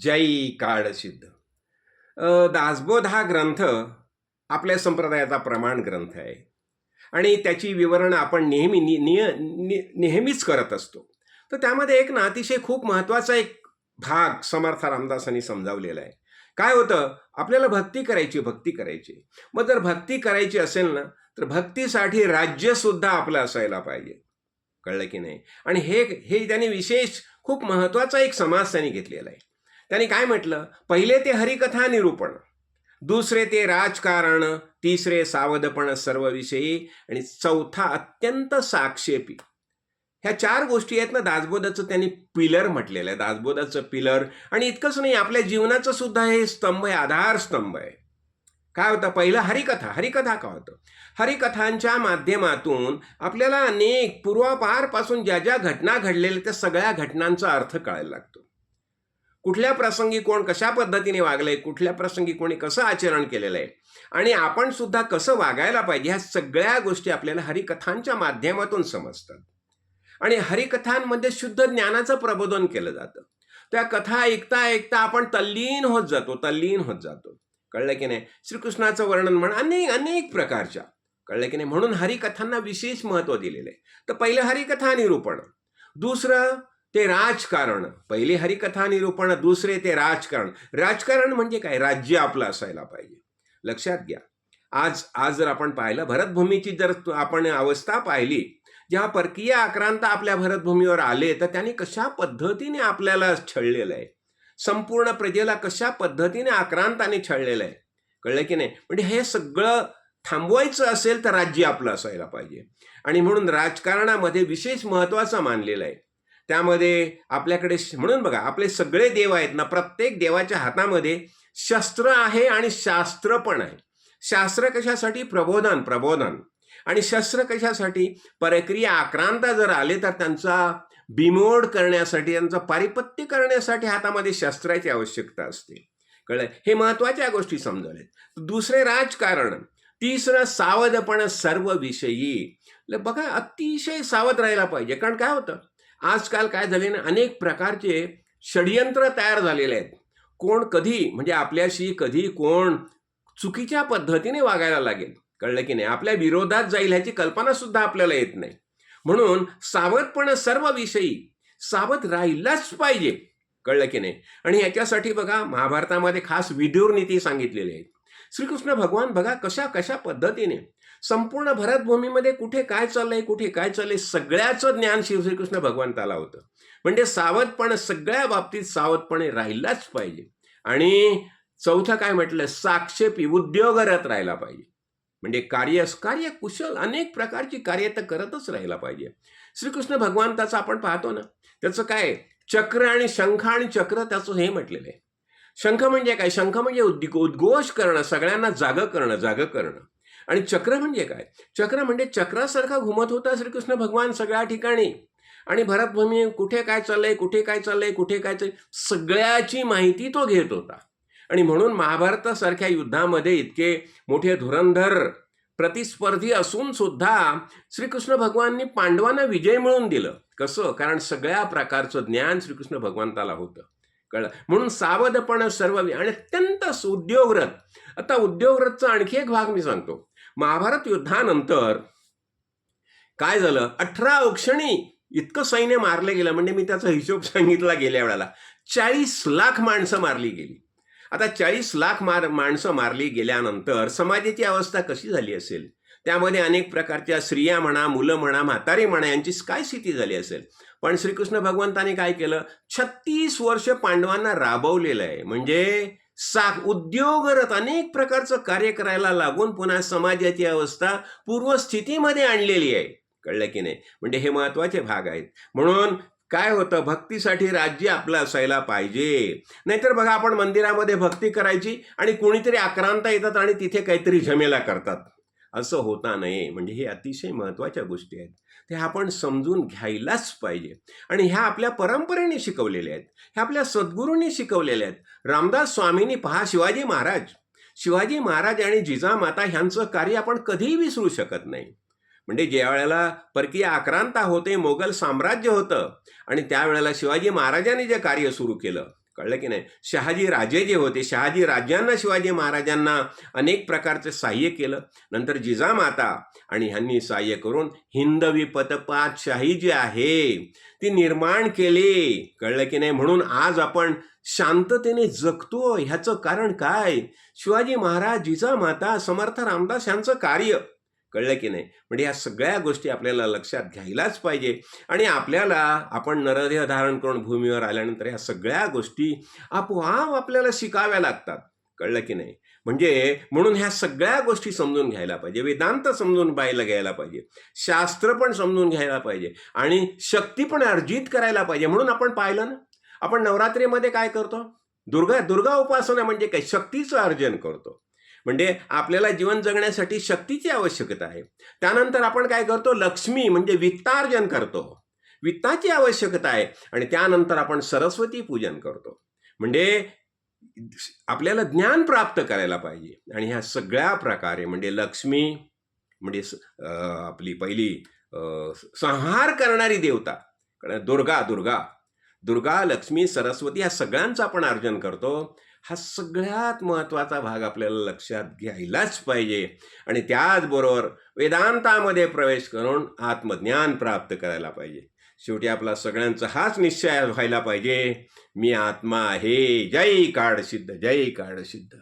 जय काळसिद्ध दासबोध हा ग्रंथ आपल्या संप्रदायाचा प्रमाण ग्रंथ आहे. आणि त्याची विवरणं आपण नेहमी नि, निय- नेहमीच करत असतो. तर त्यामध्ये एक ना अतिशय खूप महत्त्वाचा एक भाग समर्थ रामदासांनी समजावलेला आहे. काय होतं? आपल्याला भक्ती करायची भक्ती करायची. मग जर भक्ती करायची असेल ना तर भक्तीसाठी राज्यसुद्धा आपलं असायला पाहिजे. कळलं की नाही? आणि हे हे त्यांनी विशेष खूप महत्त्वाचा एक समाज त्यांनी घेतलेला आहे. त्यांनी काय म्हटलं? पहिले ते हरिकथा निरूपण दुसरे ते राजकारण तिसरे सावधपण सर्वविषयी आणि चौथा अत्यंत साक्षेपी. ह्या चार गोष्टी आहेत ना दासबोधाचं त्यांनी पिलर म्हटलेलं आहे. दासबोधाचं पिलर आणि इतकंच नाही आपल्या जीवनाचं सुद्धा हे स्तंभ आहे आधार स्तंभ आहे. काय होतं? पहिलं हरिकथा. हरिकथा का होतं? हरिकथांच्या माध्यमातून आपल्याला अनेक पूर्वापारपासून ज्या ज्या घटना घडलेल्या त्या सगळ्या घटनांचा अर्थ कळायला लागतो. कुठल्या प्रसंगी कोण कशा पद्धतीने वागलंय कुठल्या प्रसंगी कोणी कसं आचरण केलेलं आहे आणि आपण सुद्धा कसं वागायला पाहिजे ह्या सगळ्या गोष्टी आपल्याला हरिकथांच्या माध्यमातून समजतात. आणि हरिकथांमध्ये शुद्ध ज्ञानाचं प्रबोधन केलं जातं. त्या कथा ऐकता ऐकता आपण तल्लीन होत जातो तल्लीन होत जातो. कळलं की नाही? श्रीकृष्णाचं वर्णन म्हण अनेक अनेक प्रकारच्या. कळलं की नाही? म्हणून हरिकथांना विशेष महत्त्व दिलेलं आहे. तर पहिलं हरिकथा निरूपण. दुसरं ते राजकारण. पहिली हरिकथा निरूपण दुसरे ते राजकारण. राजकारण म्हणजे काय? राज्य आपलं असायला पाहिजे. लक्षात घ्या. आज आज जर आपण पाहिलं भरतभूमीची जर आपण अवस्था पाहिली जेव्हा परकीय आक्रांत आपल्या भरतभूमीवर आले तर त्यांनी कशा पद्धतीने आपल्याला छळलेलं आहे? संपूर्ण प्रजेला कशा पद्धतीने आक्रांताने छळलेलं आहे? कळलं की नाही? म्हणजे हे सगळं थांबवायचं असेल तर राज्य आपलं असायला पाहिजे. आणि म्हणून राजकारणामध्ये विशेष महत्त्वाचं मानलेलं आहे. त्यामध्ये आपल्याकडे म्हणून बघा आपले सगळे देव आहेत ना प्रत्येक देवाच्या हातामध्ये शस्त्र आहे आणि शास्त्र पण आहे. शास्त्र कशासाठी? प्रबोधन प्रबोधन. आणि शस्त्र कशासाठी? परक्रिया आक्रांत जर आले तर त्यांचा बिमोड करण्यासाठी त्यांचं पारिपत्य करण्यासाठी हातामध्ये शस्त्राची आवश्यकता असते. कळलं? हे महत्त्वाच्या गोष्टी समजवल्यात. दुसरे राजकारण. तिसरं सावधपण सर्व विषयी बघा अतिशय सावध राहायला पाहिजे. कारण काय होतं? आजकाल काय झाले ना अनेक प्रकारचे षडयंत्र तयार झालेले आहेत. कोण कधी म्हणजे आपल्याशी कधी कोण चुकीच्या पद्धतीने वागायला लागेल. कळलं की नाही? आपल्या विरोधात जाईल ह्याची कल्पना सुद्धा आपल्याला येत नाही. म्हणून सावधपण सर्व विषयी सावध राहिलाच पाहिजे. कळलं की नाही? आणि याच्यासाठी बघा महाभारतामध्ये खास विदुर नीती सांगितलेली आहे. श्रीकृष्ण भगवान बघा कशा कशा पद्धतीने संपूर्ण भरतभूमीमध्ये कुठे काय चाललंय कुठे काय चाललंय सगळ्याचं ज्ञान शिव श्रीकृष्ण भगवंताला होतं. म्हणजे सावधपण सगळ्या बाबतीत सावधपणे राहिलाच पाहिजे. आणि चौथं काय म्हटलं? साक्षेपी उद्योगरत राहिला पाहिजे. म्हणजे कार्य कार्य कुशल अनेक प्रकारची कार्य तर करतच राहिला पाहिजे. श्रीकृष्ण भगवंताचं आपण पाहतो ना त्याचं काय? चक्र आणि शंख आणि चक्र त्याचं हे म्हटलेलं आहे. शंख म्हणजे काय? शंख म्हणजे उद्ग उद्घोष करणं सगळ्यांना जागं करणं जागं करणं. आणि चक्र म्हणजे काय? चक्र म्हणजे चक्रासारखा घुमत होता श्रीकृष्ण भगवान सगळ्या ठिकाणी. आणि भरतभूमी कुठे काय चाललंय कुठे काय चाललंय कुठे काय चाललंय सगळ्याची माहिती तो घेत होता. आणि म्हणून महाभारतासारख्या युद्धामध्ये इतके मोठे धुरंधर प्रतिस्पर्धी असून सुद्धा श्रीकृष्ण भगवाननी पांडवांना विजय मिळवून दिलं. कसं? कारण सगळ्या प्रकारचं ज्ञान श्रीकृष्ण भगवंताला होतं. कळलं? म्हणून सावधपण सर्व आणि अत्यंत उद्योगरत आता उद्योगरथचा आणखी एक भाग मी सांगतो. महाभारत युद्धानंतर काय झालं? अठरा औक्षणी इतकं सैन्य मारलं गेलं. म्हणजे मी त्याचा हिशोब सांगितला गेल्या वेळेला. चाळीस लाख माणसं मारली गेली. आता चाळीस लाख मार माणसं मारली गेल्यानंतर समाजाची अवस्था कशी झाली असेल? त्यामध्ये अनेक प्रकारच्या स्त्रिया म्हणा मुलं म्हणा म्हातारी म्हणा यांची काय स्थिती झाली असेल? पण श्रीकृष्ण भगवंताने काय केलं? छत्तीस वर्ष पांडवांना राबवलेलं आहे. म्हणजे सा उद्योगरत अनेक प्रकारचं कार्य करायला लागून पुन्हा समाजाची अवस्था पूर्वस्थितीमध्ये आणलेली आहे. कळलं की नाही? म्हणजे हे महत्त्वाचे भाग आहेत. म्हणून काय होतं? भक्तीसाठी राज्य आपलं असायला पाहिजे. नाहीतर बघा आपण मंदिरामध्ये भक्ती करायची आणि कोणीतरी आक्रांत येतात आणि तिथे काहीतरी झमेला करतात. असं होता नये. म्हणजे हे अतिशय महत्त्वाच्या गोष्टी आहेत. ते आपण समजून घ्यायलाच पाहिजे. आणि ह्या आपल्या परंपरेने शिकवलेल्या आहेत. ह्या आपल्या सद्गुरूंनी शिकवलेल्या आहेत. रामदास स्वामींनी पहा शिवाजी महाराज. शिवाजी महाराज आणि जिजामाता ह्यांचं कार्य आपण कधीही विसरू शकत नाही. म्हणजे ज्या वेळेला परकीय आक्रांता होते मोगल साम्राज्य होतं आणि त्यावेळेला शिवाजी महाराजांनी जे कार्य सुरू केलं कळलं की नाही? शहाजी राजे जे होते शहाजी राजांना शिवाजी महाराजांना अनेक प्रकारचे सहाय्य केलं. नंतर जिजामाता आणि ह्यांनी सहाय्य करून हिंदवी पतपातशाही जी आहे ती निर्माण केली. कळलं की नाही? म्हणून आज आपण शांततेने जगतो. ह्याचं कारण काय? शिवाजी महाराज जिजामाता समर्थ रामदास यांचं कार्य कळलं की नाही. म्हणजे या सगळ्या गोष्टी आपल्याला लक्षात घ्यायलाच पाहिजे. आणि आपल्याला आपण नरदेह धारण करून भूमीवर आल्यानंतर ह्या सगळ्या गोष्टी आपोआप आपल्याला शिकाव्या लागतात. कळलं की नाही? म्हणजे म्हणून ह्या सगळ्या गोष्टी समजून घ्यायला पाहिजे. वेदांत समजून पाहायला घ्यायला पाहिजे. शास्त्र पण समजून घ्यायला पाहिजे. आणि शक्ती पण अर्जित करायला पाहिजे. म्हणून आपण पाहिलं ना? आपण नवरात्रीमध्ये काय करतो? दुर्गा दुर्गा उपासना म्हणजे काय? शक्तीचं अर्जन करतो. म्हणजे आपल्याला जीवन जगण्यासाठी शक्तीची आवश्यकता आहे. त्यानंतर आपण काय करतो? लक्ष्मी म्हणजे वित्तार्जन करतो. वित्ताची आवश्यकता आहे आणि त्यानंतर आपण सरस्वती पूजन करतो. म्हणजे आपल्याला ज्ञान प्राप्त करायला पाहिजे. आणि ह्या सगळ्या प्रकारे म्हणजे लक्ष्मी म्हणजे आपली पहिली संहार करणारी देवता. दुर्गा दुर्गा. दुर्गा लक्ष्मी सरस्वती ह्या सगळ्यांचं आपण अर्जन करतो. हा सगळ्यात महत्त्वाचा भाग आपल्याला लक्षात घ्यायलाच पाहिजे. आणि त्याचबरोबर वेदांतामध्ये प्रवेश करून आत्मज्ञान प्राप्त करायला पाहिजे. शेवटी आपला सगळ्यांचा हाच निश्चय व्हायला पाहिजे. मी आत्मा आहे. जय काळ सिद्ध जय काळ सिद्ध